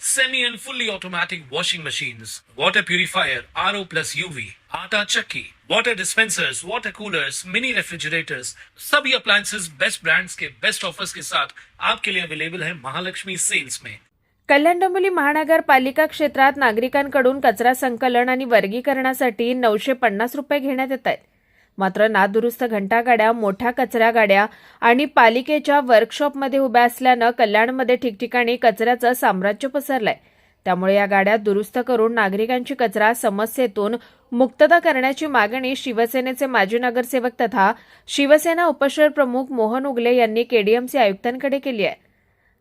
semi and fully automatic washing machines, water purifier, RO plus UV, आटा chakki, water dispensers, water coolers, mini refrigerators, सभी appliances best brands के best offers के साथ आपके लिए available है महालक्ष्मी सेल्स में कल्याण डोंबिवली महानगरपालिका क्षेत्रात नागरिकांकडून कचरा संकलन आणि वर्गीकरणासाठी नऊशे पन्नास रुपये घेण्यात येत आहेत मात्र नादुरुस्त घंटागाड्या मोठ्या कचरा गाड्या आणि पालिकेच्या वर्कशॉपमध्ये उभ्या असल्यानं कल्याणमध्ये ठिकठिकाणी कचऱ्याचं साम्राज्य पसरलंय. त्यामुळे या गाड्या दुरुस्त करून नागरिकांची कचरा समस्येतून मुक्तता करण्याची मागणी शिवसेनेचे माजी नगरसेवक तथा शिवसेना उपशहर प्रमुख मोहन उगले यांनी केडीएमसी आयुक्तांकडे केली आहे.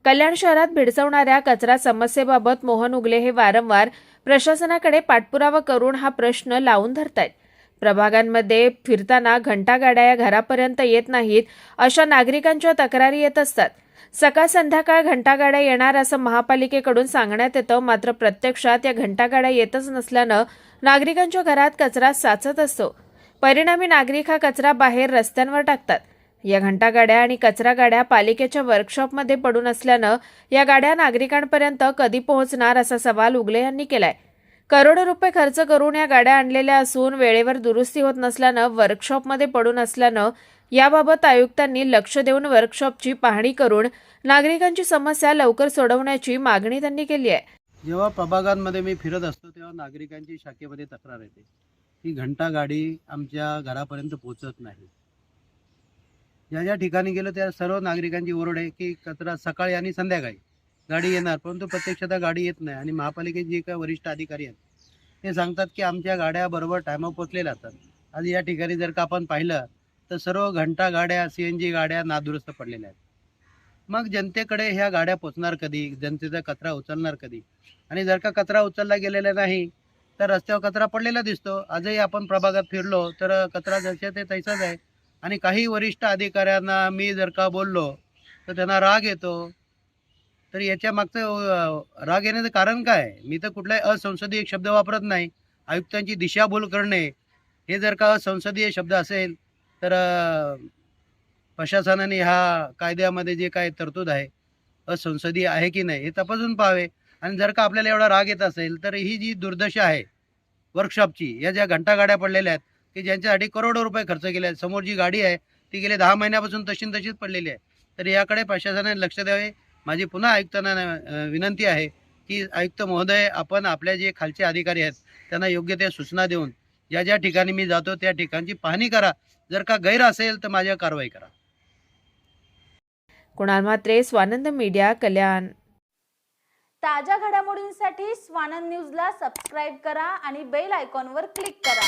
कल्याण शहरात भिडसवणाऱ्या कचरा समस्येबाबत मोहन उगले हे वारंवार प्रशासनाकडे पाठपुरावा करून हा प्रश्न लावून धरतायत. प्रभागांमध्ये फिरताना घंटागाड्या या घरापर्यंत येत नाहीत अशा नागरिकांच्या तक्रारी येत असतात. सकाळ संध्याकाळ घंटागाड्या येणार असं महापालिकेकडून सांगण्यात येतं मात्र प्रत्यक्षात या घंटागाड्या येतच नसल्यानं नागरिकांच्या घरात कचरा साचत असतो. परिणामी नागरिक हा कचरा बाहेर रस्त्यांवर टाकतात. या घंटागाड्या आणि कचरा गाड्या पालिकेच्या वर्कशॉपमध्ये पडून असल्यानं या गाड्या नागरिकांपर्यंत कधी पोहोचणार असा सवाल उगले यांनी केलाय. करोडो रुपये खर्च करून या गाड्या आणलेल्या असून वेळेवर दुरुस्ती होत नसल्यानं वर्कशॉपमध्ये पडून असल्यानं याबाबत आयुक्तांनी लक्ष देऊन वर्कशॉपची पाहणी करून नागरिकांची समस्या लवकर सोडवण्याची मागणी त्यांनी केली आहे. जेव्हा प्रभागांमध्ये मी फिरत असतो तेव्हा नागरिकांची शाखेमध्ये तक्रार येते. की घंटा गाडी आमच्या घरापर्यंत पोहोचत नाही. ज्या ज्या ठिकाणी गेलो त्या सर्व नागरिकांची ओरड आहे की कचरा सकाळी आणि संध्याकाळी गाडी येणार परंतु प्रत्यक्षतः गाडी येत नाही. आणि महापालिकेचे जे काही वरिष्ठ अधिकारी आहेत ते सांगतात की आमच्या गाड्या बरोबर टायमावर पोचलेल्या असतात. आज या ठिकाणी जर का आपण पाहिलं तर सर्व घंटा गाड्या सी एन जी गाड्या नादुरुस्त पडलेल्या आहेत. मग जनतेकडे ह्या गाड्या पोचणार कधी? जनतेचा कचरा उचलणार कधी? आणि जर का कचरा उचलला गेलेला नाही तर रस्त्यावर कचरा पडलेला दिसतो. आजही आपण प्रभागात फिरलो तर कचरा जसे ते तैसाच आहे. आणि काही वरिष्ठ अधिकाऱ्यांना मी जर का बोललो तर त्यांना राग येतो. तर याच्या मागचं राग येण्याचं कारण काय? मी तर कुठलाही असंसदीय शब्द वापरत नाही. आयुक्तांची दिशाभूल करणे हे जर का असंसदीय शब्द असेल तर प्रशासनाने ह्या कायद्यामध्ये जे काय तरतूद आहे असंसदीय आहे की नाही हे तपासून पाहावे. आणि जर का आपल्याला एवढा राग येत असेल तर ही जी दुर्दशा आहे वर्कशॉपची या ज्या घंटागाड्या पडलेल्या आहेत की ज्यांच्यासाठी करोडो रुपये खर्च केले आहेत समोर जी गाडी आहे ती गेले दहा महिन्यापासून तशी न तशीच पडलेली आहे. तर याकडे प्रशासनाने लक्ष द्यावे. माझी पुन्हा आयुक्तांना विनंती आहे की आयुक्त महोदय आपण आपल्या जे खालचे अधिकारी आहेत त्यांना योग्य त्या सूचना देऊन ज्या ज्या ठिकाणी मी जातो त्या ठिकाणची पाहणी करा. जर का गैर असेल तर माझ्यावर कारवाई करा. कुणाल म्हात्रे स्वानंद मीडिया कल्याण. ताज्या घडामोडींसाठी स्वानंद न्यूजला सबस्क्राईब करा आणि बेल आयकॉनवर क्लिक करा.